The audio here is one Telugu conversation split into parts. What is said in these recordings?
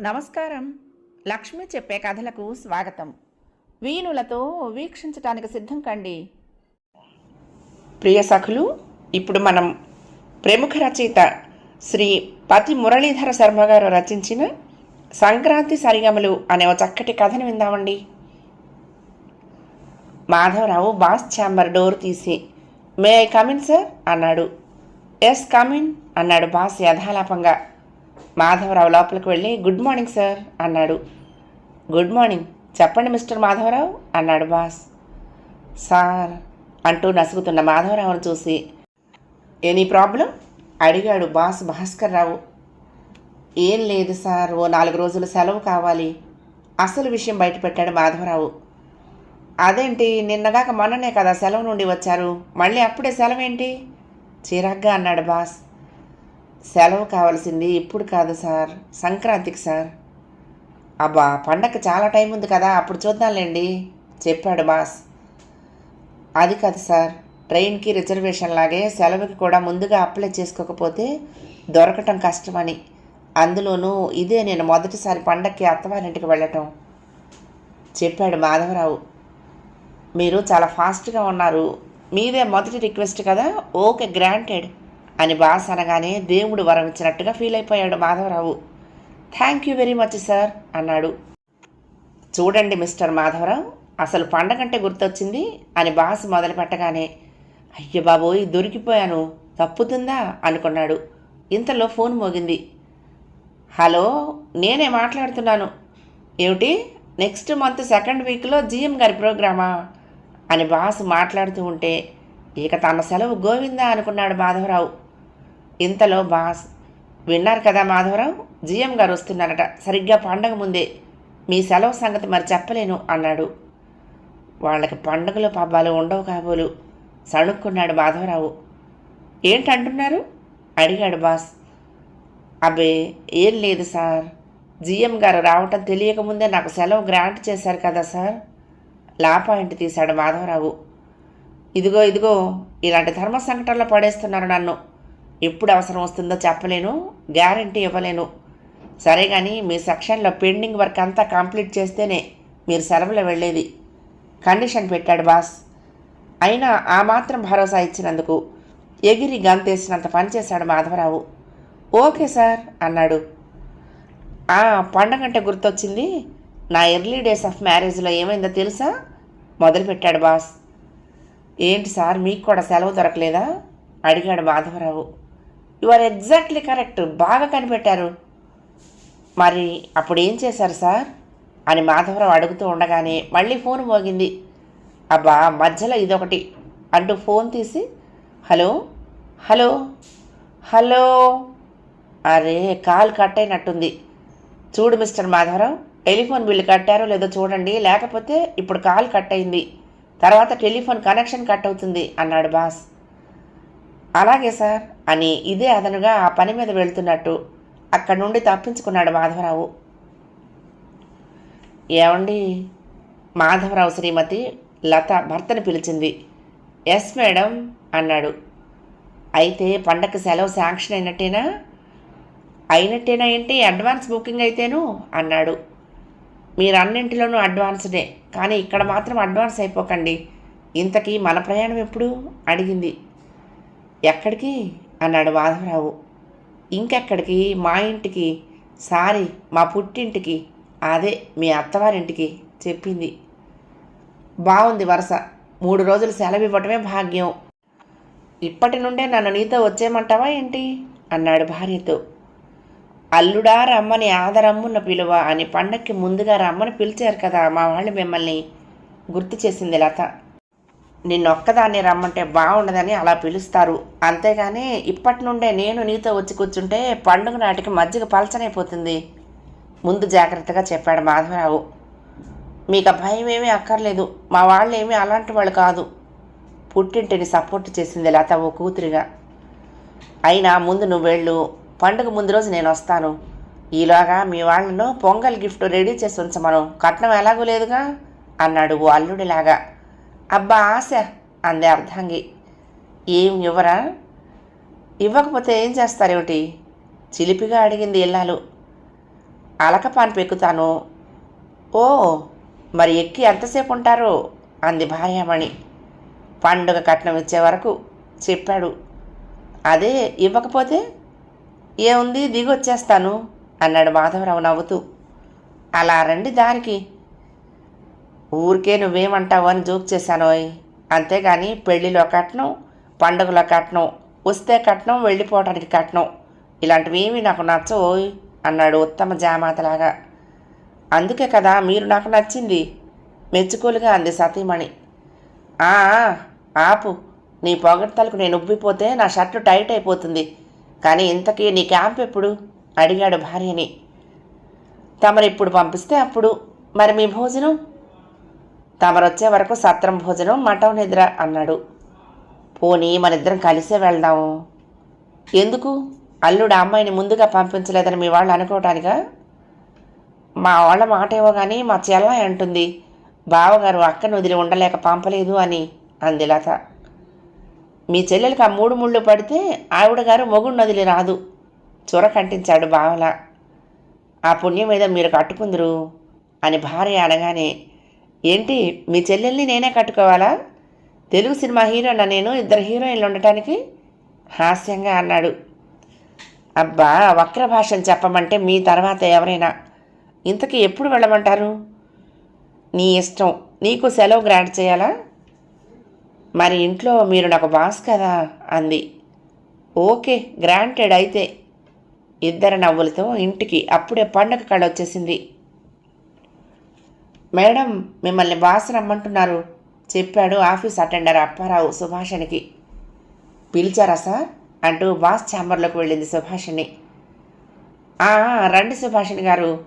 నమస్కారం. లక్ష్మి చెప్పే కథలకు స్వాగతం. వీణులతో వీక్షించటానికి సిద్ధం కండి. ప్రియ సఖులు ఇప్పుడు మనం ప్రముఖ రచయిత శ్రీ పతి మురళీధర శర్మ గారు రచించిన సంక్రాంతి సరిగమలు అనే ఒక చక్కటి కథను విందామండి. మాధవరావు బాస్ ఛాంబర్ డోర్ తీసి may I come in sir? అన్నాడు. ఎస్ కమిన్ అన్నాడు బాస్ యథాలాపంగా. మాధవరావు లోపలికి వెళ్ళి గుడ్ మార్నింగ్ సార్ అన్నాడు. Good morning. చెప్పండి మిస్టర్ మాధవరావు అన్నాడు బాస్. సార్ అంటూ నసుగుతున్న మాధవరావును చూసి ఎనీ ప్రాబ్లం? అడిగాడు బాస్ భాస్కర్ రావు ఏం లేదు సార్ ఓ నాలుగు రోజులు సెలవు కావాలి. అసలు విషయం బయటపెట్టాడు మాధవరావు. అదేంటి నిన్నగాక మొన్ననే కదా సెలవు నుండి వచ్చారు. మళ్ళీ అప్పుడే సెలవేంటి? చిరాగ్గా అన్నాడు బాస్. సెలవు కావాల్సింది ఇప్పుడు కాదు సార్. సంక్రాంతికి సార్. అబ్బా పండగ చాలా టైం ఉంది కదా అప్పుడు చూద్దాంలేండి చెప్పాడు బాస్. అది కాదు సార్ ట్రైన్కి రిజర్వేషన్ లాగే సెలవుకి కూడా ముందుగా అప్లై చేసుకోకపోతే దొరకటం కష్టమని. అందులోనూ ఇదే నేను మొదటిసారి పండక్కి అత్తవారింటికి వెళ్ళటం చెప్పాడు మాధవరావు. మీరు చాలా ఫాస్ట్గా ఉన్నారు. మీదే మొదటి రిక్వెస్ట్ కదా? Okay granted. అని బాస్ అనగానే దేవుడు వరం ఇచ్చినట్టుగా ఫీల్ అయిపోయాడు Madhavarao. Thank you very much sir అన్నాడు. చూడండి మిస్టర్ మాధవరావు అసలు పండగంటే గుర్తొచ్చింది అని బాస్ మొదలు పెట్టగానే అయ్య బాబోయ్ దొరికిపోయాను. తప్పుతుందా? అనుకున్నాడు. ఇంతలో ఫోన్ మోగింది. హలో నేనే మాట్లాడుతున్నాను. ఏమిటి? నెక్స్ట్ మంత్ సెకండ్ వీక్లో జిఎం గారి ప్రోగ్రామా? అని బాస్ మాట్లాడుతూ ఉంటే ఇక తన సెలవు గోవిందా? అనుకున్నాడు మాధవరావు. ఇంతలో బాస్ విన్నారు కదా మాధవరావు? జిఎం గారు వస్తున్నారట. సరిగ్గా పండగ ముందే మీ సెలవు సంగతి మరి చెప్పలేను అన్నాడు. వాళ్ళకి పండగలు పబ్బాలు ఉండవు కాబోలు సణుక్కున్నాడు మాధవరావు. ఏంటంటున్నారు? అడిగాడు బాస్. అబ్బే ఏం లేదు సార్. జిఎం గారు రావటం తెలియకముందే నాకు సెలవు గ్రాంట్ చేశారు కదా సార్ లా పాయింట్ తీశాడు మాధవరావు. ఇదిగో ఇదిగో ఇలాంటి ధర్మ సంకటంలో పడేస్తున్నారు నన్ను. ఎప్పుడు అవసరం వస్తుందో చెప్పలేను గ్యారంటీ ఇవ్వలేను. సరే కానీ మీ సెక్షన్లో పెండింగ్ వర్క్ అంతా కంప్లీట్ చేస్తేనే మీరు సెలవులో వెళ్ళేది. కండిషన్ పెట్టాడు బాస్. అయినా ఆ మాత్రం భరోసా ఇచ్చినందుకు ఎగిరి గంతేసినంత పనిచేశాడు మాధవరావు. ఓకే సార్ అన్నాడు. ఆ పండగంటే గుర్తొచ్చింది. నా ఎర్లీ డేస్ ఆఫ్ మ్యారేజ్లో ఏమైందో తెలుసా? మొదలుపెట్టాడు బాస్. ఏంటి సార్ మీకు కూడా సెలవు దొరకలేదా? అడిగాడు Madhavarao. You are exactly correct బాగా కనిపెట్టారు. మరి అప్పుడు ఏం చేశారు సార్? అని మాధవరావు అడుగుతూ ఉండగానే మళ్ళీ ఫోన్ మోగింది. అబ్బా మధ్యలో ఇదొకటి. అంటూ ఫోన్ తీసి హలో హలో హలో. అరే కాల్ కట్ అయినట్టుంది చూడు మిస్టర్ మాధవరావు టెలిఫోన్ బిల్లు కట్టారో లేదో చూడండి. లేకపోతే ఇప్పుడు కాల్ కట్ అయింది తర్వాత టెలిఫోన్ కనెక్షన్ కట్ అవుతుంది అన్నాడు బాస్. అలాగే సార్ అని ఇదే అదనుగా ఆ పని మీద వెళ్తున్నట్టు అక్కడి నుండి తప్పించుకున్నాడు మాధవరావు. ఏమండి? మాధవరావు శ్రీమతి లత భర్తను పిలిచింది. ఎస్ మేడం అన్నాడు. అయితే పండగ సెలవు శాంక్షన్ అయినట్టేనా? అయినట్టేనా ఏంటి? అడ్వాన్స్ బుకింగ్ అయితేను అన్నాడు. మీరు అన్నింటిలోనూ అడ్వాన్స్డే కానీ ఇక్కడ మాత్రం అడ్వాన్స్ అయిపోకండి. ఇంతకీ మన ప్రయాణం ఎప్పుడు? అడిగింది. ఎక్కడికి? అన్నాడు మాధవరావు ఇంకెక్కడికి? మా ఇంటికి. సారీ మా పుట్టింటికి. అదే మీ అత్తవారింటికి చెప్పింది. బాగుంది వరుస. మూడు రోజులు సెలవు ఇవ్వటమే భాగ్యం. ఇప్పటి నుండే నన్ను నీతో వచ్చేయమంటావా ఏంటి? అన్నాడు భార్యతో. అల్లుడా రమ్మని ఆదరమ్మున్న పిలువ అని పండక్కి ముందుగా రమ్మని పిలిచారు కదా మా వాళ్ళు మిమ్మల్ని. గుర్తు చేసింది లత. నిన్నొక్కదాన్ని రమ్మంటే బాగుండదని అలా పిలుస్తారు. అంతేగాని ఇప్పటి నుండే నేను నీతో వచ్చి కూర్చుంటే పండుగ నాటికి మజ్జిగ పలచనైపోతుంది ముందు జాగ్రత్తగా చెప్పాడు మాధవరావు. మీకు భయం ఏమీ అక్కర్లేదు. మా వాళ్ళు ఏమీ అలాంటి వాళ్ళు కాదు. పుట్టింటిని సపోర్ట్ చేసింది లత ఓ కూతురిగా. అయినా ముందు నువ్వు వెళ్ళు పండుగ ముందు రోజు నేను వస్తాను ఈలోగా మీ వాళ్ళను పొంగల్ గిఫ్ట్ రెడీ చేసి ఉంచమను. కట్నం ఎలాగూ లేదుగా? అన్నాడు ఓ అల్లుడిలాగా. అబ్బా ఆశ అంది అర్ధాంగి. ఏం ఇవ్వరా? ఇవ్వకపోతే ఏం చేస్తారేమిటి? చిలిపిగా అడిగింది ఇల్లాలు. అలకపాన్ పెక్కుతాను. ఓ మరి ఎక్కి ఎంతసేపు ఉంటారో? అంది భార్యామణి. పండుగ కట్నం ఇచ్చే వరకు చెప్పాడు. అదే ఇవ్వకపోతే? ఏముంది దిగొచ్చేస్తాను అన్నాడు మాధవరావు నవ్వుతూ. అలా రండి దారికి. ఊరికే నువ్వేమంటావు అని జోక్ చేశానోయ్. అంతేగాని పెళ్ళిలో కట్నం పండుగలో కట్నం వస్తే కట్నం వెళ్ళిపోవటానికి కట్నం. ఇలాంటివేమీ నాకు నచ్చవోయ్ అన్నాడు ఉత్తమ జామాతలాగా. అందుకే కదా మీరు నాకు నచ్చింది. మెచ్చుకోలుగా అంది సతీమణి. "ఆ, ఆపు. నీ పొగడ్తలకు నేను ఉబ్బిపోతే నా షర్టు టైట్ అయిపోతుంది. కానీ ఇంతకీ నీ క్యాంప్ ఎప్పుడు? అడిగాడు భార్యని. తమరిప్పుడు పంపిస్తే అప్పుడు. మరి మీ భోజనం? తమరొచ్చే వరకు సత్రం భోజనం మఠం నిద్ర అన్నాడు. పోనీ మనిద్దరం కలిసే వెళ్దాము. ఎందుకు? అల్లుడు అమ్మాయిని ముందుగా పంపించలేదని మీ వాళ్ళు అనుకోవటానికా మా వాళ్ళ మాట ఏవో కానీ మా చెల్ల అంటుంది. బావగారు అక్కను వదిలి ఉండలేక పంపలేదు అని అంది లత. మీ చెల్లెలకి ఆ మూడు ముళ్ళు పడితే ఆవిడ గారు మొగుడిని వదిలి రాదు. చొర కంటించాడు బావల. ఆ పుణ్యం మీద మీరు కట్టుకుందరు అని భార్య అనగానే ఏంటి మీ చెల్లెల్ని నేనే కట్టుకోవాలా? తెలుగు సినిమా హీరోనా నేను? ఇద్దరు హీరోయిన్లు ఉండటానికి? హాస్యంగా అన్నాడు. అబ్బా వక్ర భాషను చెప్పమంటే మీ తర్వాత ఎవరైనా ఇంతకీ ఎప్పుడు వెళ్ళమంటారు? నీ ఇష్టం. నీకు సెలవు గ్రాంట్ చేయాలా? మరి ఇంట్లో మీరు నాకు బాస్ కదా అంది. ఓకే గ్రాంటెడ్ అయితే. ఇద్దరు నవ్వులతో ఇంటికి అప్పుడే పండగ కళ వచ్చేసింది మేడం మిమ్మల్ని బాస్ రమ్మంటున్నారు చెప్పాడు ఆఫీస్ అటెండర్ అప్పారావు సుభాషణికి. పిలిచారా సార్? అంటూ బాస్ ఛాంబర్లోకి వెళ్ళింది సుభాషిణి. రండి సుభాషిణి గారు.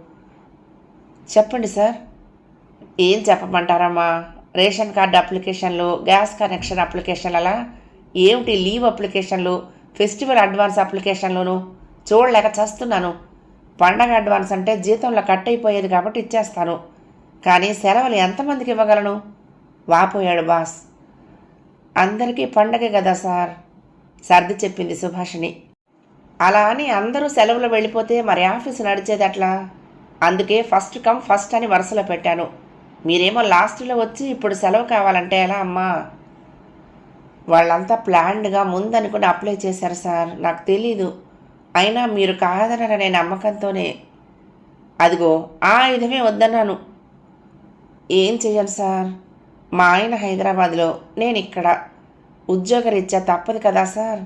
చెప్పండి సార్. ఏం చెప్పమంటారమ్మా? రేషన్ కార్డు అప్లికేషన్లు గ్యాస్ కనెక్షన్ అప్లికేషన్లు అలా ఏమిటి లీవ్ అప్లికేషన్లు ఫెస్టివల్ అడ్వాన్స్ అప్లికేషన్లోను? చూడలేక చేస్తున్నాను. పండగ అడ్వాన్స్ అంటే జీతంలో కట్ అయిపోయేది కాబట్టి ఇచ్చేస్తాను. కానీ సెలవులు ఎంతమందికి ఇవ్వగలను? వాపోయాడు బాస్. అందరికీ పండగే కదా సార్ సర్ది చెప్పింది సుభాషిణి. అలా అని అందరూ సెలవులు వెళ్ళిపోతే మరి ఆఫీసు నడిచేది అట్లా అందుకే ఫస్ట్ కమ్ ఫస్ట్ అని వరుసలో పెట్టాను. మీరేమో లాస్ట్లో వచ్చి ఇప్పుడు సెలవు కావాలంటే ఎలా అమ్మా? వాళ్ళంతా ప్లాన్డ్గా ముందనుకుని అప్లై చేశారు సార్ నాకు తెలీదు. అయినా మీరు కాదనరనే నమ్మకంతోనే. అదిగో ఆ విధమే వద్దన్నాను. ఏం చేయాలి సార్? మా ఆయన హైదరాబాద్లో నేను ఇక్కడ. ఉద్యోగరీత్యా తప్పదు కదా సార్?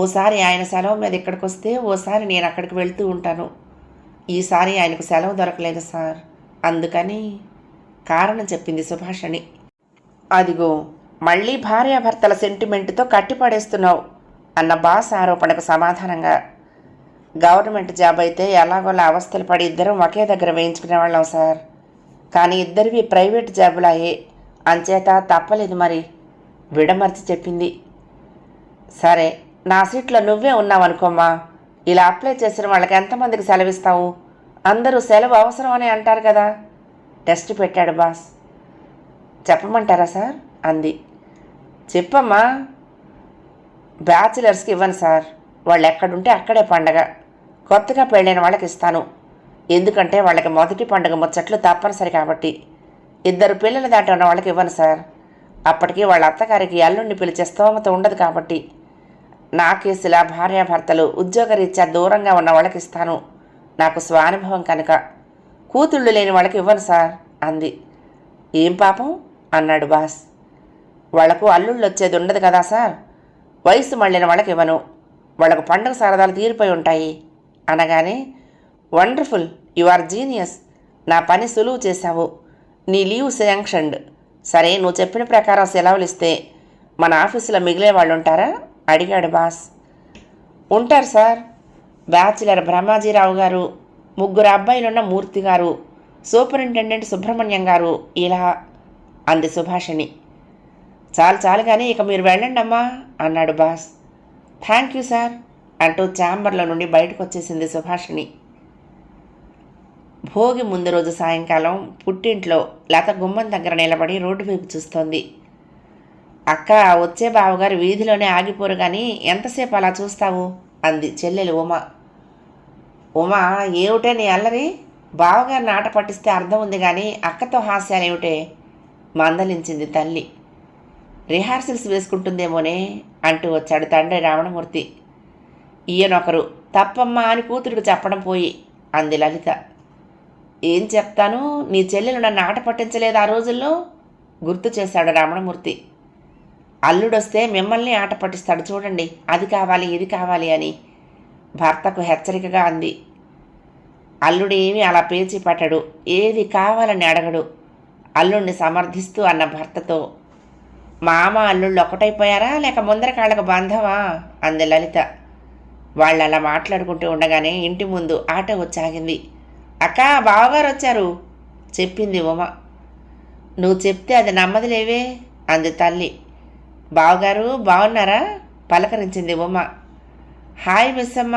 ఓసారి ఆయన సెలవు మీద ఇక్కడికి వస్తే ఓసారి నేను అక్కడికి వెళ్తూ ఉంటాను. ఈసారి ఆయనకు సెలవు దొరకలేదు సార్. అందుకని కారణం చెప్పింది సుభాషణి అదిగో మళ్ళీ భార్యాభర్తల సెంటిమెంట్తో కట్టిపడేస్తున్నావు అన్న బాస్ ఆరోపణకు సమాధానంగా. గవర్నమెంట్ జాబ్ అయితే ఎలాగోలా అవస్థలు పడి ఇద్దరం ఒకే దగ్గర వేయించుకునే వాళ్ళం సార్. కానీ ఇద్దరివి ప్రైవేట్ జాబులాయే. అంచేత తప్పలేదు మరి. విడమర్చి చెప్పింది. సరే నా సీట్లో నువ్వే ఉన్నావనుకోమ్మా. ఇలా అప్లై చేసిన వాళ్ళకి ఎంతమందికి సెలవిస్తావు? అందరూ సెలవు అవసరం అని అంటారు కదా. టెస్ట్ పెట్టాడు బాస్. చెప్పమంటారా సార్? అంది. చెప్పమ్మా. బ్యాచిలర్స్కి ఇవ్వను సార్. వాళ్ళు ఎక్కడుంటే అక్కడే పండగ. కొత్తగా పెళ్ళైన వాళ్ళకి ఇస్తాను. ఎందుకంటే వాళ్ళకి మొదటి పండుగ ముచ్చట్లు తప్పనిసరి కాబట్టి. ఇద్దరు పిల్లలు దాటి ఉన్న వాళ్ళకి ఇవ్వను సార్. అప్పటికి వాళ్ళ అత్తగారికి అల్లుడిని పిలిచే స్తోమత ఉండదు కాబట్టి. నా కేసులా భార్యాభర్తలు ఉద్యోగరీత్యా దూరంగా ఉన్న వాళ్ళకి ఇస్తాను. నాకు స్వానుభవం కనుక. కూతుళ్ళు లేని వాళ్ళకి ఇవ్వను సార్ అంది. ఏం పాపం? అన్నాడు బాస్. వాళ్ళకు అల్లుళ్ళు వచ్చేది ఉండదు కదా సార్. వయసు మళ్ళిన వాళ్ళకి ఇవ్వను. వాళ్ళకు పండుగ సరదాలు తీరిపోయి ఉంటాయి. అనగానే వండర్ఫుల్ యు ఆర్ జీనియస్ నా పని సులువు చేశావు. నీ లీవ్ శాంక్షన్డ్. సరే నువ్వు చెప్పిన ప్రకారం సెలవులు ఇస్తే మన ఆఫీసులో మిగిలే వాళ్ళు ఉంటారా అడిగాడు బాస్. ఉంటారు సార్. బ్యాచిలర్ బ్రహ్మాజీరావు గారు ముగ్గురు అబ్బాయిలున్న మూర్తి గారు సూపరింటెండెంట్ సుబ్రహ్మణ్యం గారు ఇలా అంది సుభాషిణి. చాలు చాలు కానీ ఇక మీరు వెళ్ళండి అమ్మా అన్నాడు బాస్. థ్యాంక్ యూ సార్ అంటూ ఛాంబర్లో నుండి బయటకు వచ్చేసింది సుభాషిణి. భోగి ముందు రోజు సాయంకాలం పుట్టింట్లో లత గుమ్మం దగ్గర నిలబడి రోడ్డు వైపు చూస్తోంది. అక్క వచ్చే బావగారు వీధిలోనే ఆగిపోరు కానీ ఎంతసేపు అలా చూస్తావు? అంది చెల్లెలు ఉమ. ఉమా ఏమిటే నీ అల్లరి? బావగారిని ఆట పట్టిస్తే అర్థం ఉంది కానీ అక్కతో హాస్యాలేమిటే మందలించింది తల్లి. రిహార్సల్స్ వేసుకుంటుందేమోనే అంటూ వచ్చాడు తండ్రి రావణమూర్తి. ఈయనొకరు తప్పమ్మా అని కూతురికి చెప్పడం పోయి అంది లలిత. ఏం చెప్తాను? నీ చెల్లెలు నన్ను ఆట పట్టించలేదు ఆ రోజుల్లో? గుర్తు చేశాడు రమణమూర్తి అల్లుడొస్తే మిమ్మల్ని ఆట పట్టిస్తాడు చూడండి. అది కావాలి ఇది కావాలి అని భర్తకు హెచ్చరికగా అంది. అల్లుడేమీ అలా పేచి పట్టడు. ఏది కావాలని అడగడు. అల్లుడిని సమర్థిస్తూ అన్న భర్తతో మామ అల్లుళ్ళు ఒకటైపోయారా? లేక ముందర కాళ్ళకు బంధవా అంది లలిత. వాళ్ళు అలా మాట్లాడుకుంటూ ఉండగానే ఇంటి ముందు ఆటో వచ్చాగింది. అక్క బావగారు వచ్చారు. చెప్పింది ఉమ. నువ్వు చెప్తే అది నమ్మదిలేవే అంది తల్లి. బావగారు బాగున్నారా పలకరించింది ఉమ. హాయ్ మిస్సమ్మ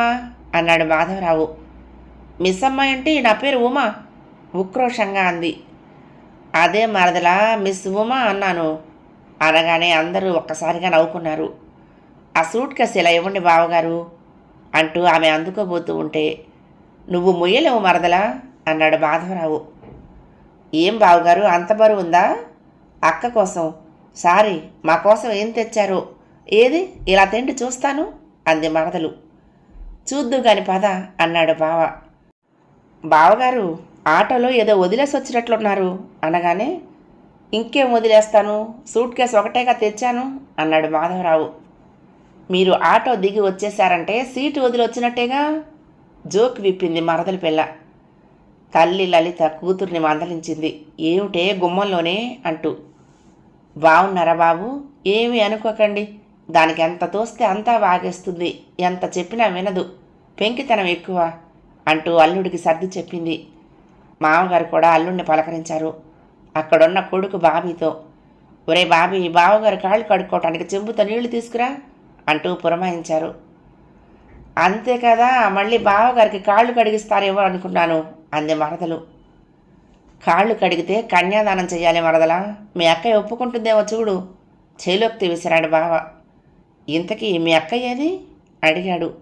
అన్నాడు మాధవరావు. మిస్సమ్మ అంటే నా పేరు ఉమ ఉక్రోషంగా అంది. అదే మరదలా మిస్ ఉమా అన్నాను. అనగానే అందరూ ఒక్కసారిగా నవ్వుకున్నారు. ఆ సూట్ కేసు ఇలా ఇవ్వండి బావగారు అంటూ ఆమె అందుకోబోతూ ఉంటే నువ్వు మొయ్యలేవు మరదలా అన్నాడు మాధవరావు. ఏం బావగారు అంత బరువు ఉందా? అక్క కోసం. సారీ మా కోసం ఏం తెచ్చారో? ఏది? ఇలా తిండి చూస్తాను అంది మరదలు. చూద్దు గాని పద అన్నాడు బావ. బావగారు ఆటోలో ఏదో వదిలేసి వచ్చినట్లున్నారు అనగానే. ఇంకేం వదిలేస్తాను? సూట్ కేసు ఒకటేగా తెచ్చాను అన్నాడు మాధవరావు. మీరు ఆటో దిగి వచ్చేశారంటే సీటు వదిలి వచ్చినట్టేగా జోక్ విప్పింది మరదల పిల్ల. తల్లి లలిత కూతుర్ని మందలించింది. ఏమిటే గుమ్మంలోనే అంటూ. బాగున్నారా బాబు? ఏమి అనుకోకండి. దానికి ఎంత తోస్తే అంతా వాగేస్తుంది. ఎంత చెప్పినా వినదు. పెంకితనం ఎక్కువ అంటూ అల్లుడికి సర్ది చెప్పింది. మామగారు కూడా అల్లుడిని పలకరించారు. అక్కడున్న కొడుకు బాబీతో ఒరే బాబీ బావగారు కాళ్ళు కడుక్కోవటానికి చెంబుతో నీళ్ళు తీసుకురా అంటూ పురమాయించారు. అంతే కదా మళ్ళీ బావగారికి కాళ్ళు కడిగిస్తారేమో అనుకున్నాను అంది మరదలు కాళ్ళు కడిగితే కన్యాదానం చెయ్యాలి మరదలా మీ అక్కయ్య ఒప్పుకుంటుందేమో చూడు. చేలోక్తి విసిరాడు బావ. ఇంతకీ మీ అక్కయ్య ఏది? అడిగాడు.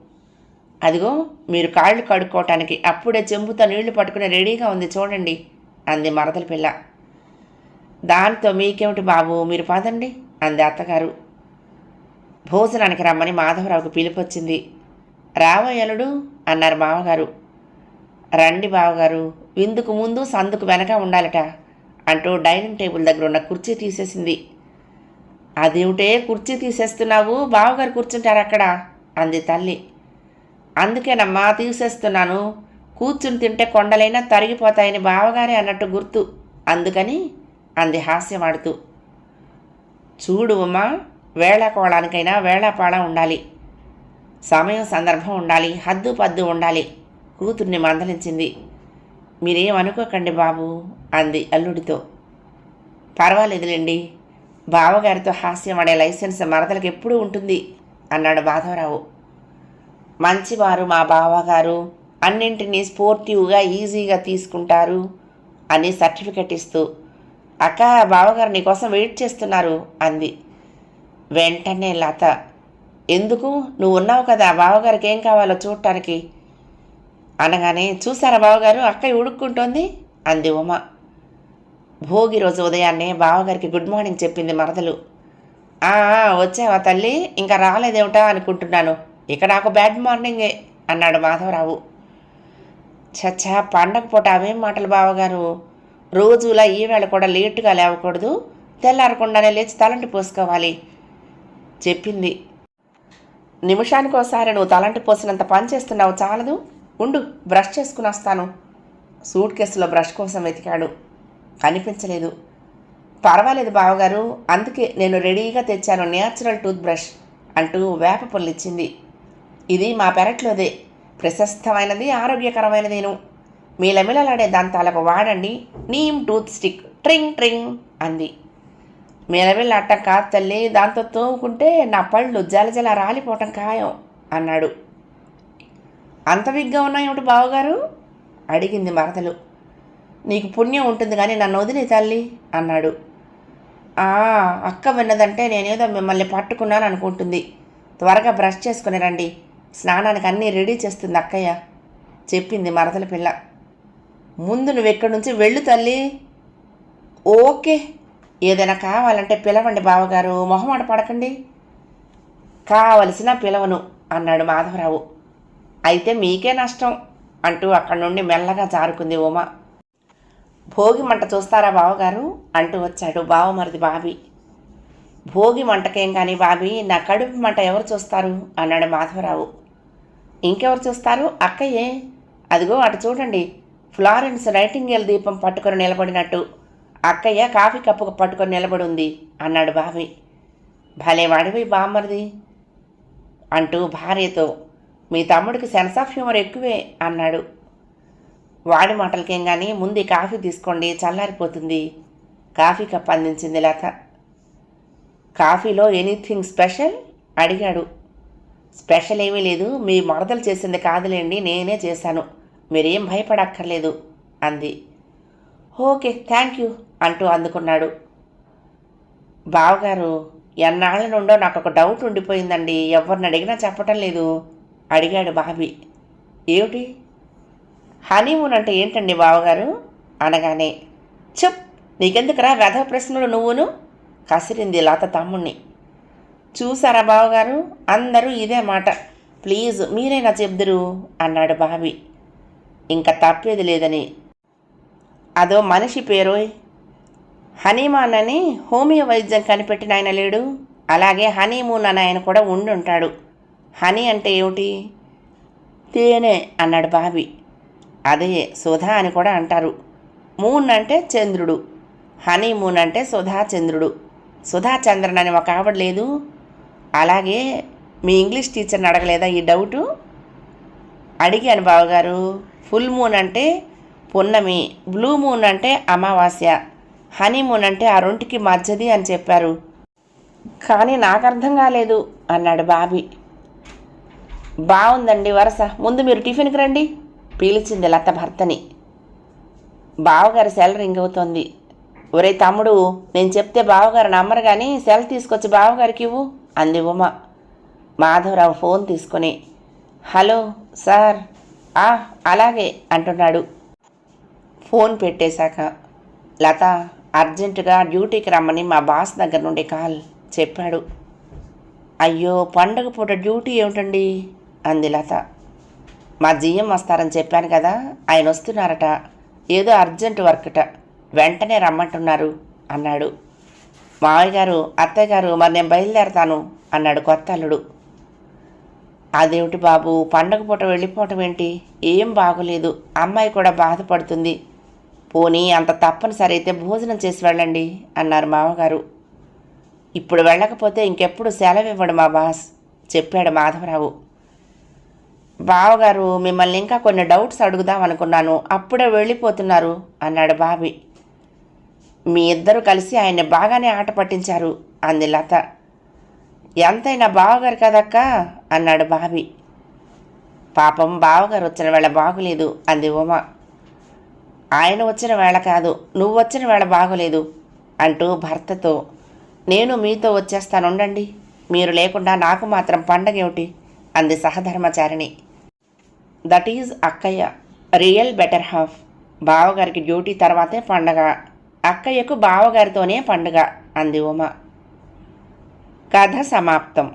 అదిగో మీరు కాళ్ళు కడుక్కోవటానికి అప్పుడే చెంబుతో నీళ్ళు పట్టుకుని రెడీగా ఉంది చూడండి అంది మరదల పిల్ల. దాంతో మీకేమిటి బాబు మీరు పదండి అంది అత్తగారు. భోజనానికి రమ్మని మాధవరావుకు పిలుపొచ్చింది రావయ్యలుడు అన్నారు మామగారు. రండి బావగారు విందుకు ముందు సందుకు వెనక ఉండాలట అంటూ డైనింగ్ టేబుల్ దగ్గర ఉన్న కుర్చీ తీసేసింది. అదేమిటే కుర్చీ తీసేస్తున్నావు? బావగారు కూర్చుంటారు అక్కడ అంది తల్లి. అందుకేనమ్మా తీసేస్తున్నాను. కూర్చుని తింటే కొండలైనా తరిగిపోతాయని బావగారే అన్నట్టు గుర్తు అందుకని అంది హాస్యమాడుతూ. చూడు అమ్మా వేళాకోళానికైనా వేళాపాళ ఉండాలి. సమయం సందర్భం ఉండాలి హద్దు పద్దు ఉండాలి. కూతుర్ని మందలించింది. మీరేం అనుకోకండి బాబు అంది అల్లుడితో. పర్వాలేదులేండి. బావగారితో హాస్యం ఆడే లైసెన్స్ మరదలకు ఎప్పుడూ ఉంటుంది అన్నాడు మాధవరావు. మంచివారు మా బావగారు అన్నింటినీ స్పోర్టివ్గా ఈజీగా తీసుకుంటారు అని సర్టిఫికెట్ ఇస్తూ. అక్క బావగారు నీకోసం వెయిట్ చేస్తున్నారు అంది. వెంటనే లత ఎందుకు? నువ్వు ఉన్నావు కదా బావగారికి ఏం కావాలో చూడటానికి? అనగానే చూసారా బావగారు అక్కయ్య ఉడుక్కుంటోంది? అంది ఉమ. భోగి రోజు ఉదయాన్నే బావగారికి గుడ్ మార్నింగ్ చెప్పింది మరదలు. వచ్చావా తల్లి? ఇంకా రాలేదేమిటా అనుకుంటున్నాను. ఇక నాకు బ్యాడ్ మార్నింగే అన్నాడు మాధవరావు. చచ్చా పండగ పూట అవేం మాటలు బావగారు? రోజులా ఈవేళ కూడా లేటుగా లేవకూడదు. తెల్లారకుండానే లేచి తలంటి పోసుకోవాలి చెప్పింది. నిమిషానికి ఒకసారి నువ్వు తలంటి పోసినంత పని చేస్తున్నావు చాలదు. ఉండు బ్రష్ చేసుకుని వస్తాను. సూట్ కేసులో బ్రష్ కోసం వెతికాడు. కనిపించలేదు. పర్వాలేదు బావగారు అందుకే నేను రెడీగా తెచ్చాను న్యాచురల్ టూత్ బ్రష్ అంటూ వేప పొల్లిచ్చింది. ఇది మా పెరట్లోదే. ప్రశస్తమైనది ఆరోగ్యకరమైనదేను. మీలమిలలాడే దంతాలకు వాడండి. Neem tooth stick. ట్రింగ్ ట్రింగ్ అంది. మిలమిల్లాటం కాదు తల్లి దాంతో తోముకుంటే నా పళ్ళు జలజల రాలిపోవటం ఖాయం అన్నాడు. అంత విగ్గా ఉన్నాయేమిటి బావగారు? అడిగింది మరదలు. నీకు పుణ్యం ఉంటుంది కానీ నన్ను వదిలే తల్లి అన్నాడు. "ఆ, అక్క విన్నదంటే నేనేదో మిమ్మల్ని పట్టుకున్నాను అనుకుంటుంది. త్వరగా బ్రష్ చేసుకుని రండి. స్నానానికి అన్నీ రెడీ చేస్తుంది అక్కయ్య చెప్పింది మరదల పిల్ల. ముందు నువ్వు ఎక్కడి నుంచి వెళ్ళు తల్లి. ఓకే. ఏదైనా కావాలంటే పిలవండి బావగారు మొహమాట పడకండి. కావలసిన పిలవను అన్నాడు మాధవరావు. అయితే మీకే నష్టం అంటూ అక్కడి నుండి మెల్లగా జారుకుంది ఉమ. భోగి మంట చూస్తారా బావగారు? అంటూ వచ్చాడు బావమరిది బాబీ. భోగి మంటకేం కానీ బాబీ నా కడుపు మంట ఎవరు చూస్తారు? అన్నాడు మాధవరావు. ఇంకెవరు చూస్తారు? అక్కయ్యే. అదిగో అటు చూడండి ఫ్లారెన్స్ నైటింగేల్ దీపం పట్టుకొని నిలబడినట్టు. అక్కయ్య కాఫీ కప్పు పట్టుకొని నిలబడి ఉంది అన్నాడు బావి. భలే వాడివి బామ్మరిది అంటూ భార్యతో. మీ తమ్ముడికి సెన్స్ ఆఫ్ హ్యూమర్ ఎక్కువే అన్నాడు. వాడి మాటలకేం కానీ ముందు కాఫీ తీసుకోండి చల్లారిపోతుంది. కాఫీ కప్ అందించింది లత. కాఫీలో ఎనీథింగ్ స్పెషల్? అడిగాడు. స్పెషల్ ఏమీ లేదు మీ మరదలు చేసింది కాదులేండి నేనే చేశాను. మీరేం భయపడక్కర్లేదు అంది. Okay thank you. అంటూ అందుకున్నాడు. బావగారు ఎన్నాళ్ళ నుండో నాకు ఒక డౌట్ ఉండిపోయిందండి. ఎవరిని అడిగినా చెప్పటం లేదు. అడిగాడు బాబీ. ఏమిటి? హనీమూన్ అంటే ఏంటండి బావగారు? అనగానే చెప్ నీకెందుకురా వెధ ప్రశ్నలు నువ్వును? కసిరింది లత తమ్ముణ్ణి. చూసారా బావగారు? అందరూ ఇదే మాట. ప్లీజ్ మీరైనా చెప్దురు అన్నాడు బాబీ. ఇంకా తప్పేది లేదని. అదో మనిషి పేరోయ్ హనీమాన్ అని హోమియో వైద్యం కనిపెట్టిన ఆయన లేడు. అలాగే హనీమూన్ అని ఆయన కూడా ఉండి ఉంటాడు హనీ అంటే ఏమిటి? తేనె అన్నాడు బావి అదే సుధా అని కూడా అంటారు. మూన్ అంటే చంద్రుడు. హనీ మూన్ అంటే సుధా చంద్రుడు. సుధా చంద్రన్ అని ఒక ఆవిడ లేదు. అలాగే మీ ఇంగ్లీష్ టీచర్ని అడగలేదా ఈ డౌటు? అడిగాను బావగారు. ఫుల్ మూన్ అంటే పున్నమి. బ్లూ మూన్ అంటే అమావాస్య. హనీమూన్ అంటే ఆ రెంటికి మధ్యది అని చెప్పారు. కానీ నాకు అర్థం కాలేదు అన్నాడు బాబీ. బాగుందండి వరస ముందు మీరు టిఫిన్కి రండి పీల్చింది లత భర్తని. బావగారి సెల్ రింగ్ అవుతోంది. ఒరే తమ్ముడు నేను చెప్తే బావగారు నమ్మరు కానీ సెల్ తీసుకొచ్చి బావగారికి ఇవ్వు అంది ఉమ. మాధవరావు ఫోన్ తీసుకొని హలో సార్ ఆ అలాగే అంటున్నాడు. ఫోన్ పెట్టేశాక లత అర్జెంటుగా డ్యూటీకి రమ్మని మా బాస్ దగ్గర నుండి కాల్ చెప్పాడు. అయ్యో పండగ పూట డ్యూటీ ఏమిటండి? అంది లత. మా జీఎం వస్తారని చెప్పాను కదా ఆయన వస్తున్నారట. ఏదో అర్జెంట్ వర్క్ట. వెంటనే రమ్మంటున్నారు అన్నాడు. మావయ్య గారు అత్తయ్య గారు మరి నేను బయలుదేరతాను అన్నాడు కొత్త అల్లుడు. అదేమిటి బాబు పండగ పూట వెళ్ళిపోవటం ఏంటి? ఏం బాగోలేదు. అమ్మాయి కూడా బాధపడుతుంది. పోనీ అంత తప్పనిసరి అయితే భోజనం చేసి వెళ్ళండి అన్నారు మామగారు. ఇప్పుడు వెళ్ళకపోతే ఇంకెప్పుడు సెలవు ఇవ్వడు మా బాస్ చెప్పాడు మాధవరావు. బావగారు మిమ్మల్ని ఇంకా కొన్ని డౌట్స్ అడుగుదాం అనుకున్నాను అప్పుడే వెళ్ళిపోతున్నారు అన్నాడు బాబి మీ ఇద్దరు కలిసి ఆయన్ని బాగానే ఆట పట్టించారు అంది లత. ఎంతైనా బావగారు కదక్క అన్నాడు బాబి పాపం బావగారు వచ్చిన వేళ బాగులేదు అంది ఉమా. ఆయన వచ్చిన వేళ కాదు నువ్వు వచ్చిన వేళ బాగోలేదు అంటూ భర్తతో నేను మీతో వచ్చేస్తాను ఉండండి మీరు లేకుండా నాకు మాత్రం పండగ ఏమిటి అంది సహధర్మచారిణి. దట్ ఈజ్ అక్కయ్య రియల్ బెటర్ హాఫ్ బావగారికి డ్యూటీ తర్వాతే పండగ. అక్కయ్యకు బావగారితోనే పండుగ అంది ఉమ. కథ సమాప్తం.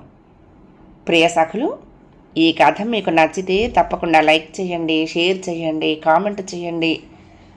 ప్రియ సఖులు ఈ కథ మీకు నచ్చితే తప్పకుండా లైక్ చేయండి షేర్ చేయండి కామెంట్ చేయండి.